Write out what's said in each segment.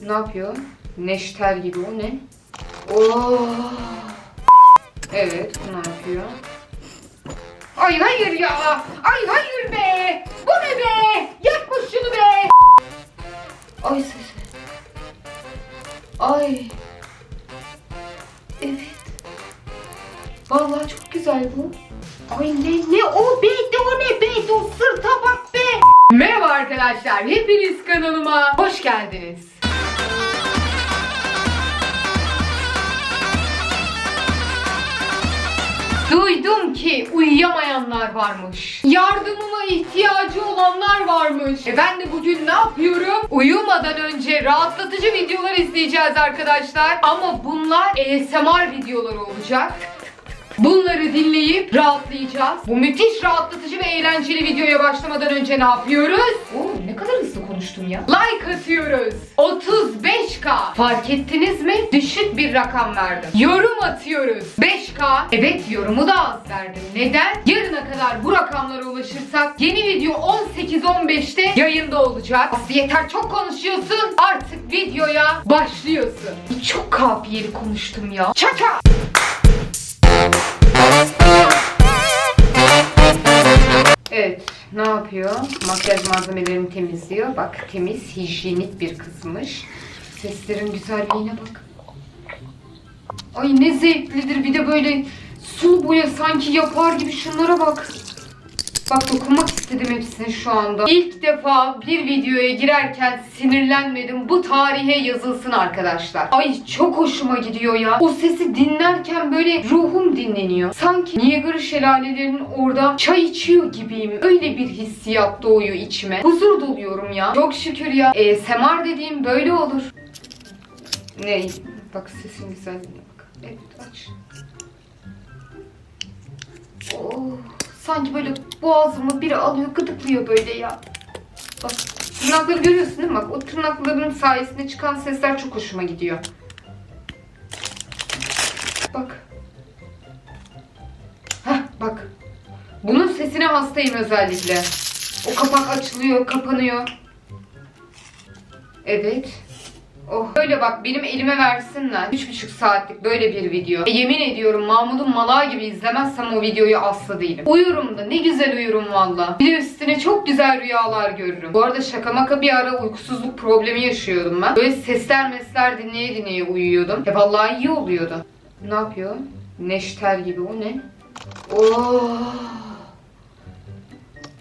Ne yapıyor? Neşter gibi o ne? Oo. Evet bu ne yapıyor? Ay hayır ya. Ay hayır be. Bu ne be? Yapma şunu be. Ay ses. Ay. Evet. Vallahi çok güzel bu. Ay ne ne o be de o ne be de o sırta bak be. Merhaba arkadaşlar. Hepiniz kanalıma hoş geldiniz. Duydum ki uyuyamayanlar varmış. Yardımıma ihtiyacı olanlar varmış. E ben de bugün ne yapıyorum? Uyumadan önce rahatlatıcı videolar izleyeceğiz arkadaşlar. Ama bunlar ASMR videoları olacak. Bunları dinleyip rahatlayacağız. Bu müthiş rahatlatıcı ve eğlenceli videoya başlamadan önce ne yapıyoruz? Oo, ne kadar hızlı konuştum ya. Like atıyoruz. 35k. Fark ettiniz mi? Düşük bir rakam verdim. Yorum atıyoruz. 5k. Evet yorumu da az verdim. Neden? Yarına kadar bu rakamlara ulaşırsak yeni video 18-15'te yayında olacak. Aslı yeter çok konuşuyorsun. Artık videoya başlıyorsun. Çok kafiyeli konuştum ya. Çaka. Yapıyor? Makyaj malzemelerini temizliyor. Bak temiz, hijyenik bir kızmış. Seslerin güzelliğine bak. Ay ne zevklidir. Bir de böyle sulu boya sanki yapar gibi şunlara bak. Bak dokunmak istedim hepsini şu anda. İlk defa bir videoya girerken sinirlenmedim. Bu tarihe yazılsın arkadaşlar. Ay çok hoşuma gidiyor ya. O sesi dinlerken böyle ruhum dinleniyor. Sanki Niagara şelalelerinin orada çay içiyor gibiyim. Öyle bir hissiyat doğuyor içime. Huzur doluyorum ya. Çok şükür ya. E, semar dediğim böyle olur. Ne? Bak sesin güzelliğine bak. Evet aç. Oh, sanki böyle boğazımı biri alıyor gıdıklıyor böyle ya. Bak tırnakları görüyorsun değil mi? Bak o tırnakların sayesinde çıkan sesler çok hoşuma gidiyor. Bak. Heh bak. Bunun sesine hastayım özellikle. O kapak açılıyor, kapanıyor. Evet. Oh. Böyle bak benim elime versinler. 3,5 saatlik böyle bir video. E, yemin ediyorum Mahmut'un malağı gibi izlemezsem o videoyu asla değilim. Uyurum da ne güzel uyurum valla. Bir de üstüne çok güzel rüyalar görürüm. Bu arada şaka maka bir ara uykusuzluk problemi yaşıyordum ben. Böyle sesler mesler dinleye dinleye uyuyordum. E vallahi iyi oluyordu. Ne yapıyor? Neşter gibi o ne? Oh.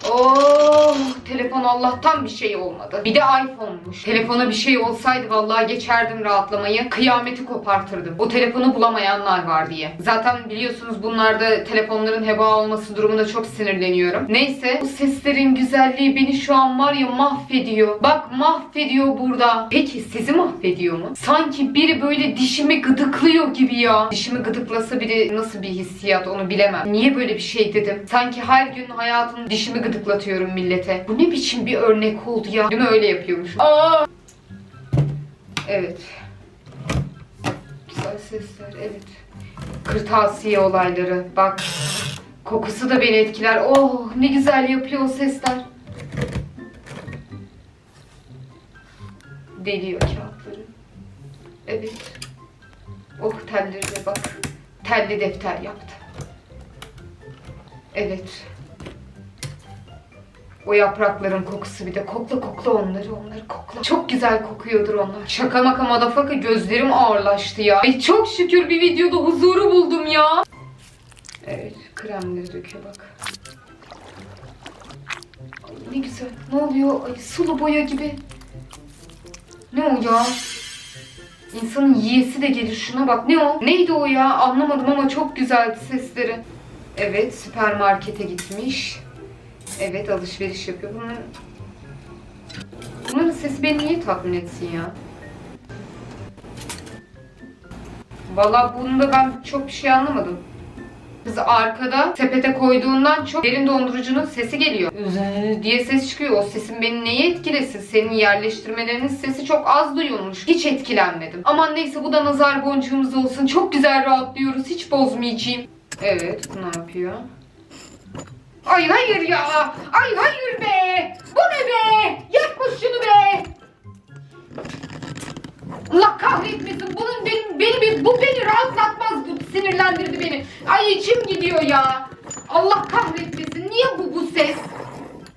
Oh, telefon Allah'tan bir şey olmadı. Bir de iPhone'muş. Telefona bir şey olsaydı vallahi geçerdim rahatlamayı. Kıyameti kopartırdım. O telefonu bulamayanlar var diye. Zaten biliyorsunuz bunlarda telefonların heba olması durumunda çok sinirleniyorum. Neyse, bu seslerin güzelliği beni şu an var ya mahvediyor. Bak mahvediyor burada. Peki sizi mahvediyor mu? Sanki biri böyle dişimi gıdıklıyor gibi ya. Dişimi gıdıklasa biri nasıl bir hissiyat onu bilemem. Niye böyle bir şey dedim? Sanki her gün hayatım dişimi gıdıklatıyorum millete. Bu ne biçim bir örnek oldu ya? Değil öyle yapıyormuş? Aa! Evet. Güzel sesler evet. Kırtasiye olayları bak. Kokusu da beni etkiler. Oh ne güzel yapıyor o sesler. Deliyor kağıtları. Evet. Oh tellerine bak. Telli defter yaptı. Evet. O yaprakların kokusu bir de kokla kokla onları onları kokla. Çok güzel kokuyordur onlar. Şaka maka madafaka gözlerim ağırlaştı ya. Ay çok şükür bir videoda huzuru buldum ya. Evet kremleri döküyor bak. Ay, ne güzel. Ne oluyor? Ay sulu boya gibi. Ne o ya? İnsanın yiyesi de gelir şuna bak. Ne o? Neydi o ya? Anlamadım ama çok güzeldi sesleri. Evet süpermarkete gitmiş. Evet alışveriş yapıyor. Bunların, bunların sesi beni niye tatmin etsin ya? Valla bunda ben çok bir şey anlamadım. Kız arkada sepete koyduğundan çok derin dondurucunun sesi geliyor. Diye ses çıkıyor. O sesin beni neye etkilesin? Senin yerleştirmelerinin sesi çok az duyulmuş. Hiç etkilenmedim. Aman neyse bu da nazar boncuğumuz olsun. Çok güzel rahatlıyoruz. Hiç bozmayacağım. Evet bu ne yapıyor? Ay hayır ya. Ay hayır be. Bu ne be? Yapma şunu be. Allah kahretmesin. Bunun benim, beni, beni, bu beni rahatlatmaz. Bu sinirlendirdi beni. Ay içim gidiyor ya. Allah kahretmesin. Niye bu bu ses?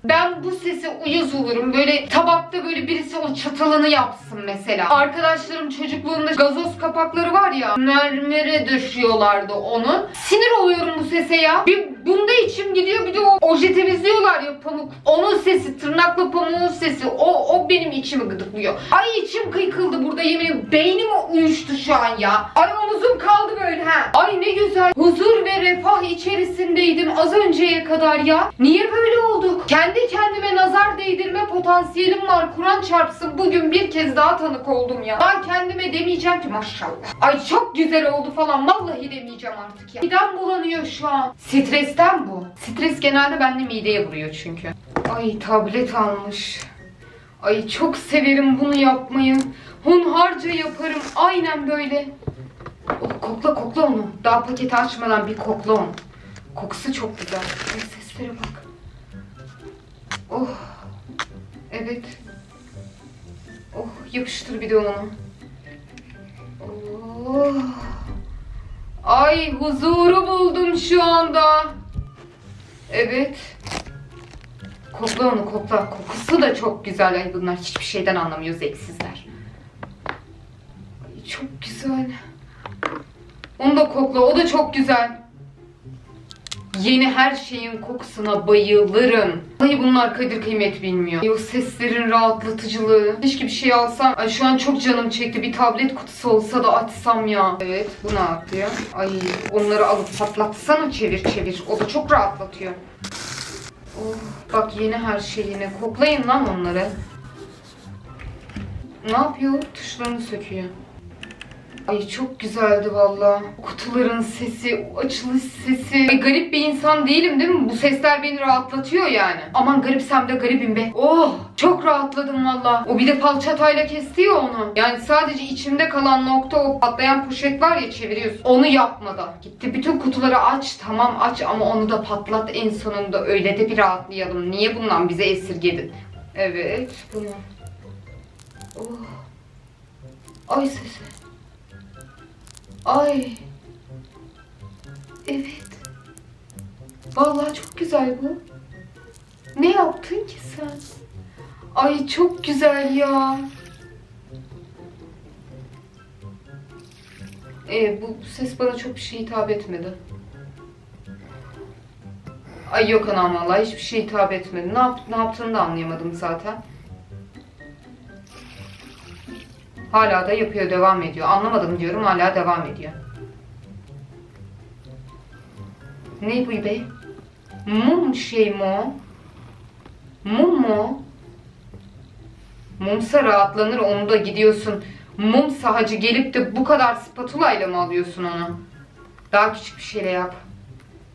Ben bu sese uyuz olurum. Böyle tabakta böyle birisi o çatalını yapsın mesela. Arkadaşlarım çocukluğunda gazoz kapakları var ya mermere döşüyorlardı onu. Sinir oluyorum bu sese ya. Bir bunda içim gidiyor bir de o oje temizliyorlar ya pamuk. Onun sesi tırnakla pamuğun sesi o, o benim içimi gıdıklıyor. Ay içim kıykıldı burada yemin beynim uyuştu şu an ya. Ay omuzum kaldı böyle ha. Ay ne güzel huzur ve refah içerisindeydim az önceye kadar ya. Niye böyle olduk? Kendi kendime nazar değdirme potansiyelim var. Kur'an çarpsın bugün bir kez daha tanık oldum ya. Ben kendime demeyeceğim ki maşallah. Ay çok güzel oldu falan. Vallahi demeyeceğim artık ya. Midem bulanıyor şu an. Stresten bu. Stres genelde bende mideye vuruyor çünkü. Ay tablet almış. Ay çok severim bunu yapmayı. Hunharca yaparım. Aynen böyle. Oh, kokla kokla onu. Daha paketi açmadan bir kokla onu. Kokusu çok güzel. Ay seslere bak. Oh. Evet. Oh yapıştır bir de onu. Oh. Ay huzuru buldum şu anda. Evet. Kokla onu kokla. Kokusu da çok güzel. Ay bunlar hiçbir şeyden anlamıyor zevksizler. Ay çok güzel. Onu da kokla. O da çok güzel. Yeni her şeyin kokusuna bayılırım. Ay bunlar kadir kıymet bilmiyor. Yok seslerin rahatlatıcılığı. Keşke bir şey alsam. Ay şu an çok canım çekti. Bir tablet kutusu olsa da açsam ya. Evet bu ne yapıyor? Ay onları alıp patlatsana çevir çevir. O da çok rahatlatıyor. Oh, bak yeni her şeyini. Koklayın lan onları. Ne yapıyor? Tuşlarını söküyor. Ay çok güzeldi valla. Kutuların sesi, açılış sesi. Ay garip bir insan değilim değil mi? Bu sesler beni rahatlatıyor yani. Aman garipsem de garibim be. Oh çok rahatladım valla. O bir de falçatayla kesti ya onu. Yani sadece içimde kalan nokta o patlayan poşet var ya çeviriyorsun. Onu yapmadı. Gitti bütün kutuları aç tamam aç ama onu da patlat en sonunda öyle de bir rahatlayalım. Niye bundan bize esirgedin? Evet bunu. Oh. Ay sesi. Ay. Evet. Vallahi çok güzel bu. Ne yaptın ki sen? Ay çok güzel ya. Ee, bu ses bana çok bir şey hitap etmedi. Ay yok anam vallahi hiçbir şey hitap etmedi. Ne, yap, ne yaptığını da anlayamadım zaten. Hala da yapıyor, devam ediyor. Anlamadım diyorum, hala devam ediyor. Ne bu be? Mum şey mi? Mum mu? Mumsa rahatlanır, onu da gidiyorsun. Mum sahacı gelip de bu kadar spatula ile mi alıyorsun onu? Daha küçük bir şeyle yap.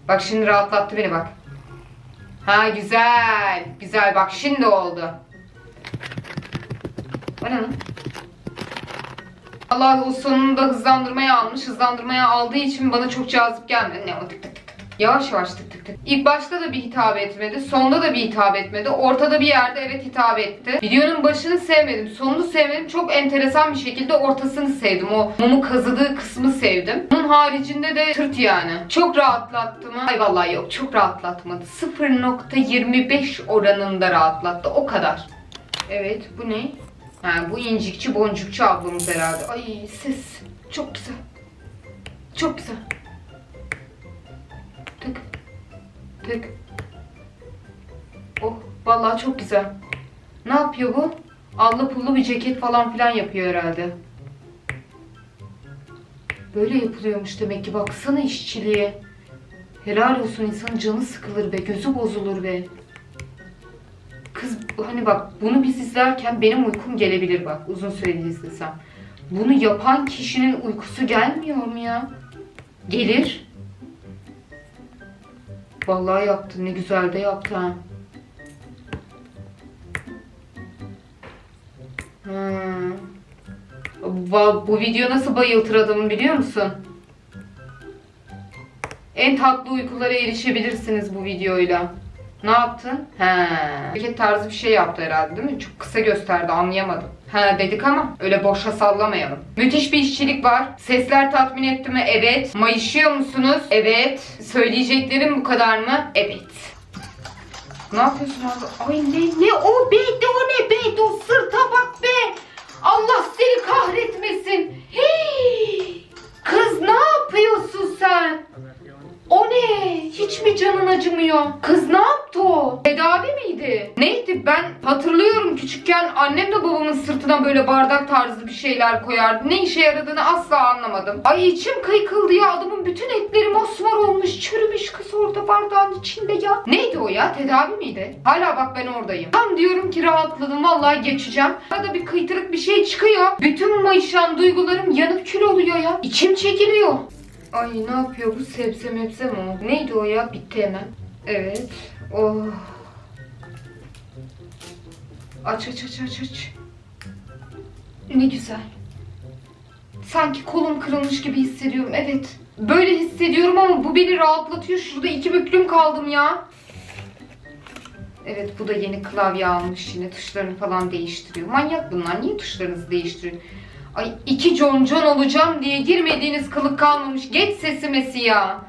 Bak şimdi rahatlattı beni bak. Ha güzel. Güzel bak şimdi oldu. O ne lan? Allah sonunda hızlandırmaya almış. Hızlandırmaya aldığı için bana çok cazip gelmedi. Ne o tık tık tık. Yavaş yavaş tık tık tık. İlk başta da bir hitap etmedi. Sonda da bir hitap etmedi. Ortada bir yerde evet hitap etti. Videonun başını sevmedim. Sonunu sevmedim. Çok enteresan bir şekilde ortasını sevdim. O mumu kazıdığı kısmı sevdim. Bunun haricinde de tırt yani. Çok rahatlattı mı? Ay vallahi yok. Çok rahatlatmadı. 0.25 oranında rahatlattı. O kadar. Evet bu ne? Ha, bu incikçi boncukçu ablamız herhalde. Ay ses. Çok güzel. Çok güzel. Tık. Tık. Oh vallahi çok güzel. Ne yapıyor bu? Allı pullu bir ceket falan filan yapıyor herhalde. Böyle yapılıyormuş demek ki. Baksana işçiliğe. Helal olsun insanın canı sıkılır be. Gözü bozulur be. Kız hani bak bunu biz izlerken benim uykum gelebilir bak uzun süreli izlesem. Bunu yapan kişinin uykusu gelmiyor mu ya? Gelir. Vallahi yaptı ne güzel de yaptı ha. Hmm. Bu video nasıl bayıltır adamı biliyor musun? En tatlı uykulara erişebilirsiniz bu videoyla. Ne yaptın? He. Hareket tarzı bir şey yaptı herhalde değil mi? Çok kısa gösterdi anlayamadım. Ha dedik ama öyle boşa sallamayalım. Müthiş bir işçilik var. Sesler tatmin etti mi? Evet. Mayışıyor musunuz? Evet. Söyleyeceklerim bu kadar mı? Evet. Ne yapıyorsun abi? Ay ne ne o be o ne be o sırta bak be. Allah seni kahretmesin. Hey! Kız ne yapıyorsun sen? O ne? Hiç mi canın acımıyor? Kız ne yaptı o? Tedavi miydi? Neydi? Ben hatırlıyorum küçükken annem de babamın sırtına böyle bardak tarzı bir şeyler koyardı. Ne işe yaradığını asla anlamadım. Ay içim kıykıldı ya. Adamın bütün etleri mosmor olmuş. Çürümüş kız orada bardağın içinde ya. Neydi o ya? Tedavi miydi? Hala bak ben oradayım. Tam diyorum ki rahatladım. Vallahi geçeceğim. Arada bir kıytırık bir şey çıkıyor. Bütün mayışan duygularım yanıp kül oluyor ya. İçim çekiliyor. Ay ne yapıyor bu sebze mebze mi? Neydi o ya? Bitti hemen. Evet. Oh. Aç aç aç aç aç. Ne güzel. Sanki kolum kırılmış gibi hissediyorum. Evet. Böyle hissediyorum ama bu beni rahatlatıyor. Şurada iki büklüm kaldım ya. Evet bu da yeni klavye almış yine tuşlarını falan değiştiriyor. Manyak bunlar. Niye tuşlarınızı değiştiriyor? Ay iki concon olacağım diye girmediğiniz kılık kalmamış. Geç sesimesi ya.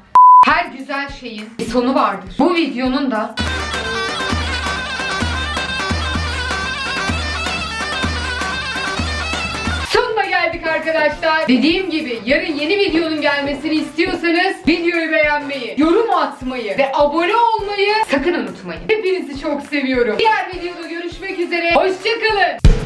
Her güzel şeyin bir sonu vardır. Bu videonun da Sonuna geldik arkadaşlar. Dediğim gibi yarın yeni videonun gelmesini istiyorsanız videoyu beğenmeyi, yorum atmayı ve abone olmayı sakın unutmayın. Hepinizi çok seviyorum. Diğer videoda görüşmek üzere. Hoşçakalın.